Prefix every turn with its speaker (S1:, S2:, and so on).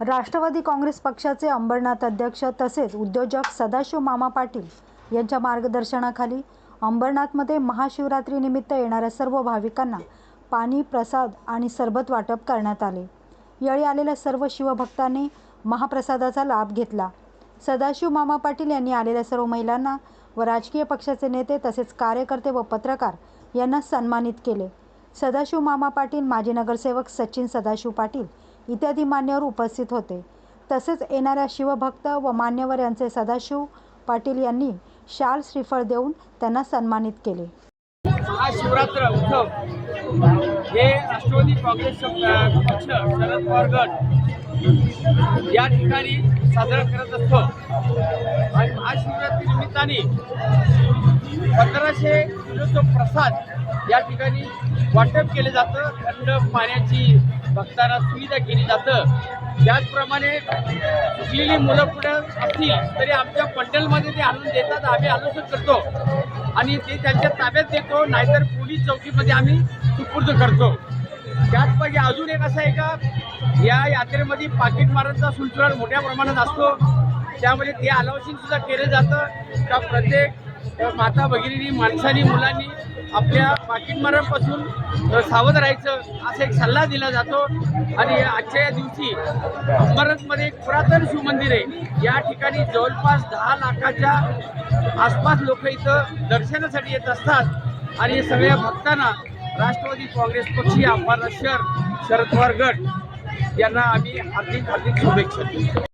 S1: राष्ट्रवादी काँग्रेस पक्षाचे अंबरनाथ अध्यक्ष तसेच उद्योजक सदाशिव मामा पाटील यांच्या मार्गदर्शनाखाली अंबरनाथमध्ये महाशिवरात्रीनिमित्त येणाऱ्या सर्व भाविकांना पाणी प्रसाद आणि सरबत वाटप करण्यात आले. यावेळी आलेल्या सर्व शिवभक्तांनी महाप्रसादाचा लाभ घेतला. सदाशिव मामा पाटील यांनी आलेल्या सर्व महिलांना व राजकीय पक्षाचे नेते तसेच कार्यकर्ते व पत्रकार यांना सन्मानित केले. सदाशिव मामा पाटील माजी नगरसेवक सचिन सदाशिव पाटील इत्यादी मान्यवर उपस्थित होते. तसेच येणाऱ्या शिवभक्त व मान्यवर यांचे सदाशिव पाटील यांनी शाल श्रीफळ देऊन त्यांना सन्मानित केले.
S2: हा शिवरात्र उत्सव. हे राष्ट्रवादी काँग्रेस पक्ष शरद पवार गट या ठिकाणी साजरा करत असतो. आणि महाशिवरात्री निमित्ताने पंधराशे किलोचं प्रसाद या ठिकाणी वाटप केले जातं. थंड पाण्याची भक्तांना सुविधा केली जातं. त्याचप्रमाणे चुकलेली मुलं पुढं असतील तरी आमच्या पंडलमध्ये ते आणून देतात. आम्ही आलोचन करतो आणि ते त्यांच्या ताब्यात देतो. नाहीतर पोलीस चौकीमध्ये आम्ही सुपूर्द करतो. त्याचपैकी अजून एक असं आहे का? या यात्रेमध्ये पाकिटमारांचा सुलसुलाट मोठ्या प्रमाणात असतो. त्यामध्ये ते अलाउन्सिंग सुद्धा केलं जातं. का प्रत्येक अ, माता भगिनी माणसांनी मुलांनी आपल्या पाकिटमारांपासून सावध राहायचं असा एक सल्ला दिला जातो. आणि आजच्या या दिवशी अंबरनाथमध्ये एक पुरातन शिवमंदिर आहे. या ठिकाणी जवळपास दहा लाखाच्या आसपास लोक इथं दर्शनासाठी येत असतात. आणि सगळ्या भक्तांना राष्ट्रवादी काँग्रेस पक्षी अंबाला शहर शरद पवार गट यांना आम्ही हार्दिक हार्दिक शुभेच्छा देतो.